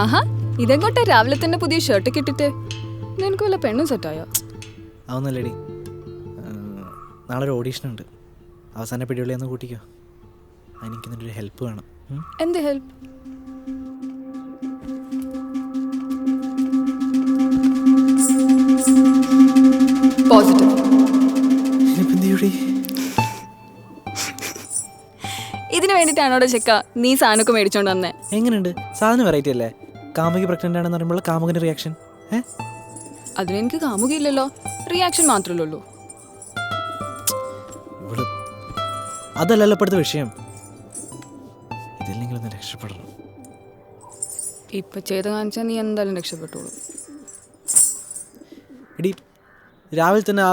ആഹാ ഇതെങ്ങോട്ടാ രാവിലെ തന്നെ പുതിയ ഷർട്ട് കിട്ടിട്ട് നിനക്ക് വല്ല പെണ്ണും സെറ്റായോ അതൊന്നല്ലേടി നാളെ ഒരു ഓഡീഷൻ ഉണ്ട്. അവസാന പിടിയുള്ള ഒന്ന് കൂട്ടിക്കോ. എനിക്ക് നിന്റെ ഒരു ഹെൽപ്പ് വേണം. എന്ത് ഹെൽപ്പ് പോസിറ്റീവ് വേണ്ടിട്ടാണോ ഇതിന് ചെക്ക? നീ സാധനമൊക്കെ മേടിച്ചോണ്ട് വന്നേ. എങ്ങനെയുണ്ട്? സാധനം വെറൈറ്റി അല്ലേ? കാമുകി പ്രഗ്നന്റ് ആണെന്ന് പറയുമ്പോൾ കാമുകന്റെ റിയാക്ഷൻ ഏ? അതിനെനിക്ക് കാമുകയില്ലല്ലോ. റിയാക്ഷൻ മാത്രമല്ലേ ഉള്ളൂ ഇവൾ അതല്ലല്ലോ ഇപ്പോഴത്തെ വിഷയം. ഇതില്ലെങ്കിലും ഒന്ന് രക്ഷപ്പെടണം. ഇപ്പൊ ചെയ്ത് കാണിച്ചാൽ നീ എന്തായാലും രക്ഷപ്പെട്ടോളൂ. എടി രാവിലെ തന്നെ ആ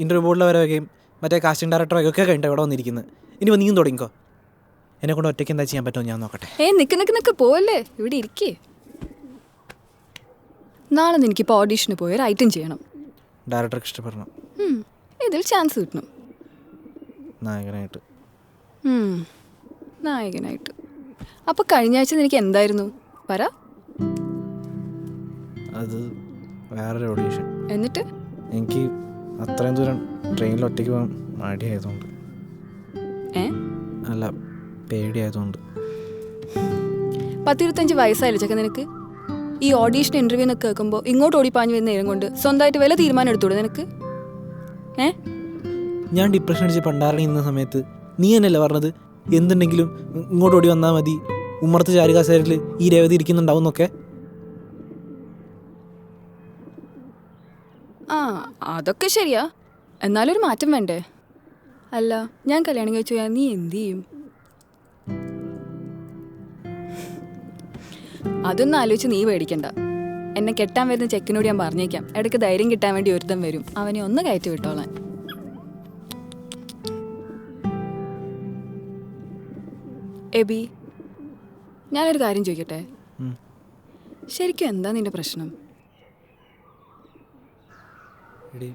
ഇന്റർവ്യൂ ബോർഡിലെ വരെയൊക്കെയും മറ്റേ കാസ്റ്റിംഗ് ഡയറക്ടറൊക്കെ ഒക്കെ കഴിഞ്ഞിട്ട് ഇവിടെ വന്നിരിക്കുന്നത് ഇനി നീയും തുടങ്ങിക്കോ. എന്നെ കൊണ്ട് ഒറ്റയ്ക്ക് എന്താ ചെയ്യാൻ പറ്റുമോ ഞാൻ നോക്കട്ടെ. ഏ നിക്ക് നിക്ക് നിക്ക് പോവല്ലേ? ഇവിടെ ഇരിക്കേ. നാളെ നിനക്കിപ്പോൾ ഓഡീഷന് പോയി ഒരു ഐറ്റം ചെയ്യണം. ഡയറക്ടർക്ക് ഇഷ്ടപ്പെടണം. ഉം, ഇതിൽ ചാൻസ് കിട്ടണം. നായകനായിട്ട്. ഉം, നായകനായിട്ട്. അപ്പോൾ കഴിഞ്ഞ ആഴ്ച നിനക്ക് എന്തായിരുന്നു? പറ. അത് വേറൊരു ഓഡീഷൻ എന്നിട്ട്? എനിക്ക് അത്രയും ദൂരം ട്രെയിനിൽ ഒറ്റയ്ക്ക് പോകാൻ മടിയായതുകൊണ്ട്. ഏ? അല്ല പേടിയായതുകൊണ്ട്. പത്തിരുപത്തഞ്ച് വയസ്സായില്ലേ ചക്ക നിനക്ക്? ഈ ഓഡീഷൻ ഇന്റർവ്യൂ എന്നൊക്കെ കേൾക്കുമ്പോൾ ഇങ്ങോട്ട് ഓടിപ്പാഞ്ഞു വരുന്ന നേരം കൊണ്ട് സ്വന്തമായിട്ട് വില തീരുമാനം എടുത്തൂടെ നിനക്ക്? ഏ? ഞാൻ ഡിപ്രഷൻ അടിച്ച് പണ്ടാറണി നിന്ന സമയത്ത് നീ തന്നെയല്ലേ പറഞ്ഞത്? എന്തുണ്ടെങ്കിലും ഇങ്ങോട്ട് ഓടി വന്നാൽ മതി. ഉമ്മർത്ത് ചാരുകാസേരിൽ ഈ രേവതി ഇരിക്കുന്നുണ്ടാവും എന്നൊക്കെ. ആ അതൊക്കെ ശരിയാ. എന്നാലും ഒരു മാറ്റം വേണ്ടേ? അല്ല ഞാൻ കല്യാണം കഴിച്ചു നീ എന്ത് ചെയ്യും? അതൊന്നും ആലോചിച്ച് നീ പേടിക്കണ്ട. എന്നെ കെട്ടാൻ വരുന്ന ചെക്കിനോട് ഞാൻ പറഞ്ഞേക്കാം. ഇടയ്ക്ക് ധൈര്യം കിട്ടാൻ വേണ്ടി ഒരുത്തം വരും. അവനെ ഒന്ന് കയറ്റി വിട്ടോളാൻ. എബി ഞാനൊരു കാര്യം ചോദിക്കട്ടെ. ശരിക്കും എന്താ നിന്റെ പ്രശ്നം? എടി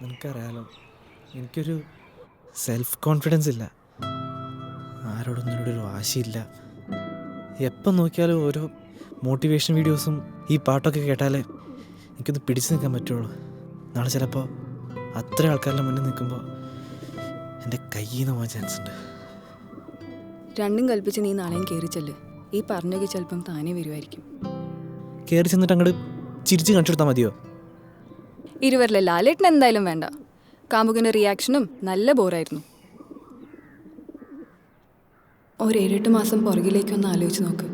നിനക്കറിയാലോ എനിക്കൊരു സെൽഫ് കോൺഫിഡൻസ് ഇല്ല ആരോടൊന്നിനോടൊരു വാശിയില്ല. എപ്പം നോക്കിയാലും ഓരോ മോട്ടിവേഷൻ വീഡിയോസും ഈ പാട്ടൊക്കെ കേട്ടാലേ എനിക്കൊന്ന് പിടിച്ചു നിൽക്കാൻ പറ്റുള്ളൂ. നാളെ ചിലപ്പോൾ അത്ര ആൾക്കാരുടെ മുന്നിൽ നിൽക്കുമ്പോൾ എന്റെ കയ്യിൽ നിന്ന് പോകാൻ ചാൻസ് ഉണ്ട്. രണ്ടും കൽപ്പിച്ച് നീ നാളെയും കയറി ചെല്ല്. ഈ പറഞ്ഞൊക്കെ ചിലപ്പം താനേ വരുമായിരിക്കും കയറി ചെന്നിട്ട് അങ്ങോട്ട് ചിരിച്ച് കാണിച്ചു കൊടുത്താൽ മതിയോ? ഇരുവരിലെ ലാലേട്ടൻ എന്തായാലും വേണ്ട. കാമുകന്റെ റിയാക്ഷനും നല്ല ബോറായിരുന്നു ഒരു ഏഴെട്ട് മാസം പുറകിലേക്കൊന്ന് ആലോചിച്ച് നോക്ക്.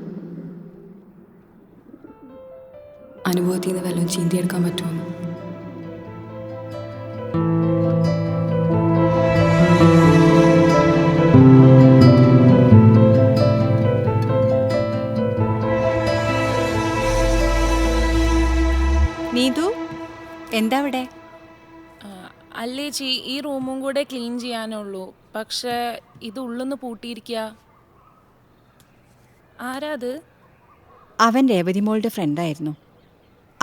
അനുഭവത്തിൽ നിന്ന് വല്ലതും ചീന്തിയെടുക്കാൻ പറ്റുമെന്ന് നീതു എന്താ അവിടെ അല്ലേ ചേച്ചി ഈ റൂമും കൂടെ ക്ലീൻ ചെയ്യാനുള്ളൂ. പക്ഷെ ഇത് ഉള്ളൊന്ന് പൂട്ടിയിരിക്കുക ആരാ അത്? അവൻ രേവതി മോളുടെ ഫ്രണ്ടായിരുന്നു.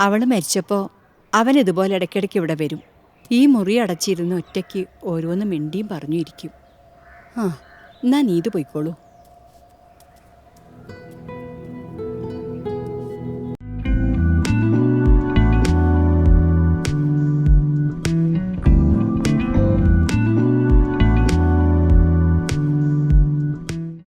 അവൾ മരിച്ചപ്പോൾ അവൻ ഇതുപോലെ ഇടയ്ക്കിടയ്ക്ക് ഇവിടെ വരും. ഈ മുറി അടച്ചിരുന്ന് ഒറ്റയ്ക്ക് ഓരോന്ന് മിണ്ടിയും പറഞ്ഞു ഇരിക്കും. ആ എന്നാ നീതു പോയിക്കോളൂ.